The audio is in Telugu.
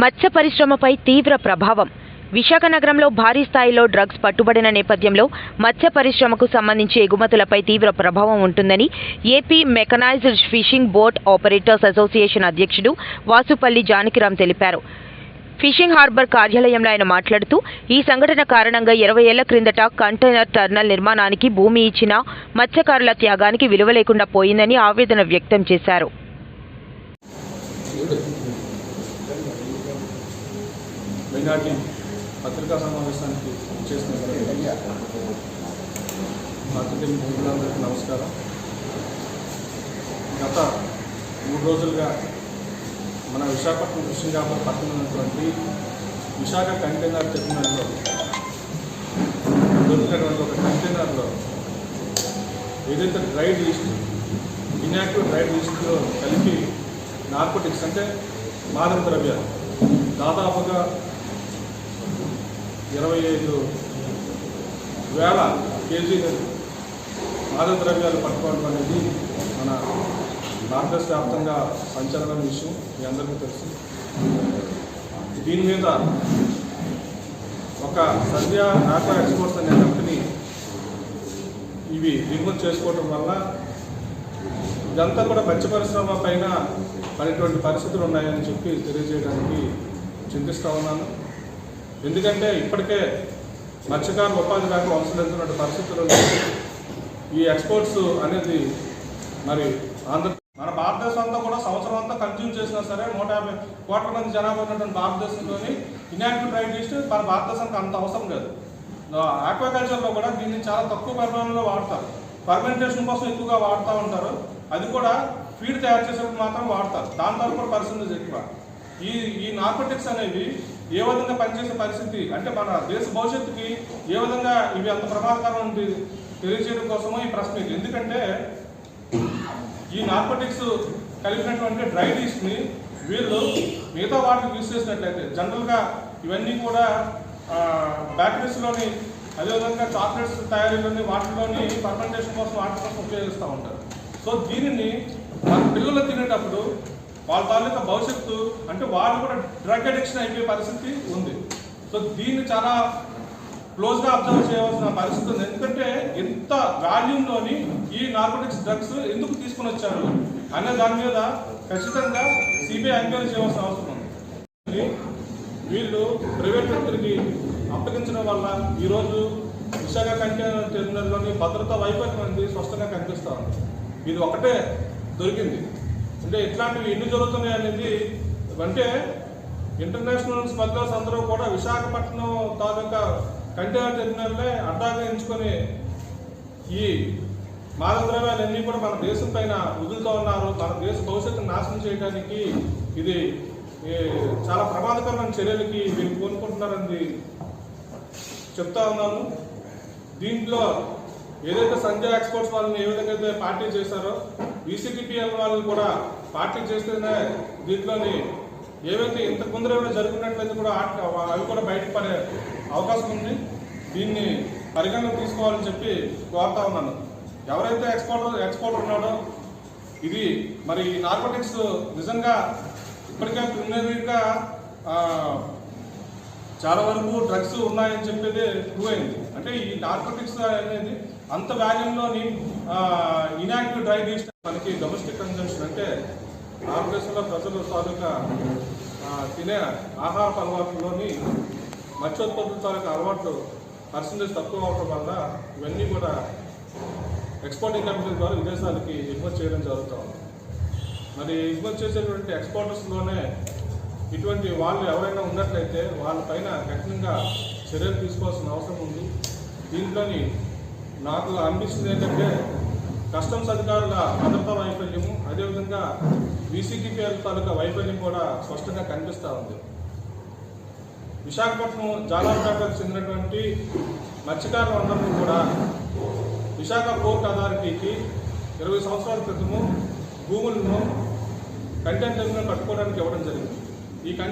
మత్స్య పరిశ్రమపై తీవ్ర ప్రభావం. విశాఖ నగరంలో భారీ స్థాయిలో డ్రగ్స్ పట్టుబడిన నేపథ్యంలో మత్స్య పరిశ్రమకు సంబంధించి ఎగుమతులపై తీవ్ర ప్రభావం ఉంటుందని AP mechanised fishing boat operators association అధ్యక్షుడు వాసుపల్లి జానకిరామ్ తెలిపారు. ఫిషింగ్ హార్బర్ కార్యాలయంలో ఆయన మాట్లాడుతూ ఈ సంఘటన కారణంగా ఇరవై ఏళ్ళ క్రిందట కంటైనర్ టర్నల్ నిర్మాణానికి భూమి ఇచ్చిన మత్స్యకారుల త్యాగానికి విలువ లేకుండా పోయిందని ఆవేదన వ్యక్తం చేశారు. మైనార్టీ పత్రికా సమావేశానికి చేసిన పత్రిక మిత్రులందరికీ నమస్కారం. గత మూడు రోజులుగా మన విశాఖపట్నం ఫిషింగ్ హార్బర్ పక్కన ఉన్నటువంటి విశాఖ కంటైనర్ టెర్మినల్లో దొరికినటువంటి ఒక కంటైనర్లో ఏదైతే డ్రైడ్ లిస్ట్ ఇన్యాక్టివ్ డ్రైడ్ లిస్ట్లో కలిపి నార్కోటిక్స్ అంటే మాదక ద్రవ్యాలు. దాదాపుగా ఇరవై ఐదు వేల కేజీలు మాదద్రవ్యాలు పట్టుకోవడం అనేది మన భారతదేశ వ్యాప్తంగా సంచలన విషయం. మీ అందరికీ తెలుసు. దీని మీద ఒక సంధ్య ఆక్వా ఎక్స్పోర్ట్స్ అనే కంపెనీ ఇవి దిగుమతి చేసుకోవడం వల్ల ఇదంతా కూడా మత్స్య పరిశ్రమ పైన పడేటువంటి పరిస్థితులు ఉన్నాయని చెప్పి తెలియజేయడానికి చింతిస్తూ ఉన్నాను. ఎందుకంటే ఇప్పటికే మత్స్యకారులు ఉపాధి లేక అవసరమైనటువంటి పరిస్థితులు ఈ ఎక్స్పోర్ట్స్ అనేది మరి ఆంధ్ర మన భారతదేశం అంతా కూడా సంవత్సరం అంతా కన్జ్యూమ్ చేసినా సరే నూట యాభై కోట్ల మంది జనాభా ఉన్నటువంటి భారతదేశంలోని ఇన్యాక్టివ్ డ్రైవ్ లిస్ట్ మన భారతదేశానికి అంత అవసరం లేదు. ఆక్వాకల్చర్లో కూడా దీన్ని చాలా తక్కువ పరిమాణంలో వాడతారు. ఫర్మెంటేషన్ కోసం ఎక్కువగా వాడుతూ ఉంటారు. అది కూడా ఫీడ్ తయారు చేసేటప్పుడు మాత్రం వాడతారు. దాని ద్వారా కూడా పరిస్థితి ఎక్కువ. ఈ ఈ నార్కోటిక్స్ అనేవి ఏ విధంగా పనిచేసే పరిస్థితి అంటే మన దేశ భవిష్యత్తుకి ఏ విధంగా ఇవి అంత ప్రమాదకరం ఉంది తెలియజేయడం కోసమో ఈ ప్రశ్న ఇది. ఎందుకంటే ఈ నార్కోటిక్స్ కలిపినటువంటి డ్రై డీస్ని వీళ్ళు మిగతా వాటికి యూజ్ చేసినట్లయితే జనరల్గా ఇవన్నీ కూడా బ్యాటరీస్లోని అదేవిధంగా చాక్లెట్స్ తయారీలోని వాటిలోని ఫర్మెంటేషన్ కోసం వాటి కోసం ఉపయోగిస్తూ ఉంటారు సో దీనిని మన పిల్లలు తినేటప్పుడు వాళ్ళ తాలూకా భవిష్యత్తు అంటే వాళ్ళు కూడా డ్రగ్ అడిక్షన్ అయిపోయే పరిస్థితి ఉంది. సో దీన్ని చాలా క్లోజ్గా అబ్జర్వ్ చేయవలసిన పరిస్థితి ఉంది. ఎందుకంటే ఎంత వాల్యూమ్లోని ఈ నార్కోటిక్స్ డ్రగ్స్ ఎందుకు తీసుకుని వచ్చారు అనే దాని మీద ఖచ్చితంగా సిబిఐ ఎంక్వైరీ చేయవలసిన అవసరం ఉంది. వీళ్ళు ప్రైవేట్ వ్యక్తులకి అప్పగించడం వల్ల ఈరోజు విశాఖ కంటైనర్ టెర్మినల్లోని భద్రతా వైఫల్యం అనేది స్పష్టంగా కనిపిస్తూ ఉంది. ఇది ఒకటే దొరికింది. అంటే ఇట్లాంటివి ఎన్ని జరుగుతున్నాయి అనేది అంటే ఇంటర్నేషనల్ స్మగ్లర్స్ అందరూ కూడా విశాఖపట్నం తాలూకా కంటైనర్ టెర్మినల్నే అడ్డాగా ఎంచుకొని ఈ మాదక అన్నీ కూడా మన దేశం పైన వదులుతూ ఉన్నారు. మన దేశ భవిష్యత్తును నాశనం చేయడానికి ఇది చాలా ప్రమాదకరమైన చర్యలకి వీళ్ళు కోరుకుంటున్నారని చెప్తా ఉన్నాను. దీంట్లో ఏదైతే సంజయ్ ఎక్స్పోర్ట్స్ వాళ్ళని ఏ విధంగా అయితే పార్టీ చేశారో బీసీటీపీఎల్ వాళ్ళు కూడా పార్టీ చేస్తేనే దీంట్లోని ఏవైతే ఇంతకు ముందర ఏమైనా జరుగుతున్నట్లయితే కూడా అవి కూడా బయటపడే అవకాశం ఉంది. దీన్ని పరిగణన తీసుకోవాలని చెప్పి కోరుతా ఉన్నాను. ఎవరైతే ఎక్స్పోర్టర్ ఎక్స్పోర్టర్ ఉన్నాడో ఇది మరి ఈ నార్కోటిక్స్ నిజంగా ఇప్పటికే ప్రిలిమినరీగా చాలా వరకు డ్రగ్స్ ఉన్నాయని చెప్పేది ప్రూవ్ అయింది. అంటే ఈ నార్కోటిక్స్ అనేది అంత వాల్యూమ్లోని ఇనాక్టివ్ డ్రై డీస్ మనకి డొమెస్టిక్ కన్జంప్షన్ అంటే భారతదేశంలో ప్రజలు తాలూకా తినే ఆహార అలవాట్లలోని మత్స్యోత్పత్తుల తాలూకా అలవాట్లు పర్సంటేజ్ తక్కువ అవడం వల్ల ఇవన్నీ కూడా ఎక్స్పోర్టింగ్ కంపెనీల ద్వారా విదేశాలకి ఎగుమతి చేయడం జరుగుతూ ఉంది మరి ఎగుమతి చేసేటువంటి ఎక్స్పోర్టర్స్లోనే ఇటువంటి వాళ్ళు ఎవరైనా ఉన్నట్లయితే వాళ్ళపైన కఠినంగా చర్యలు తీసుకోవాల్సిన అవసరం ఉంది. దీంట్లోని నాకు అనిపిస్తుంది ఏంటంటే కస్టమ్స్ అధికారుల భద్రతా వైఫల్యము అదేవిధంగా బీసీటీపీఎల్ తాలూకా వైఫల్యం కూడా స్పష్టంగా కనిపిస్తూ ఉంది. విశాఖపట్నం జాలాపేటకు చెందినటువంటి మత్స్యకారులందరినీ కూడా విశాఖ పోర్ట్ అథారిటీకి ఇరవై సంవత్సరాల క్రితము భూములను కంటెంట్ టెర్మినల్ కట్టుకోవడానికి ఇవ్వడం జరిగింది. ఈ కం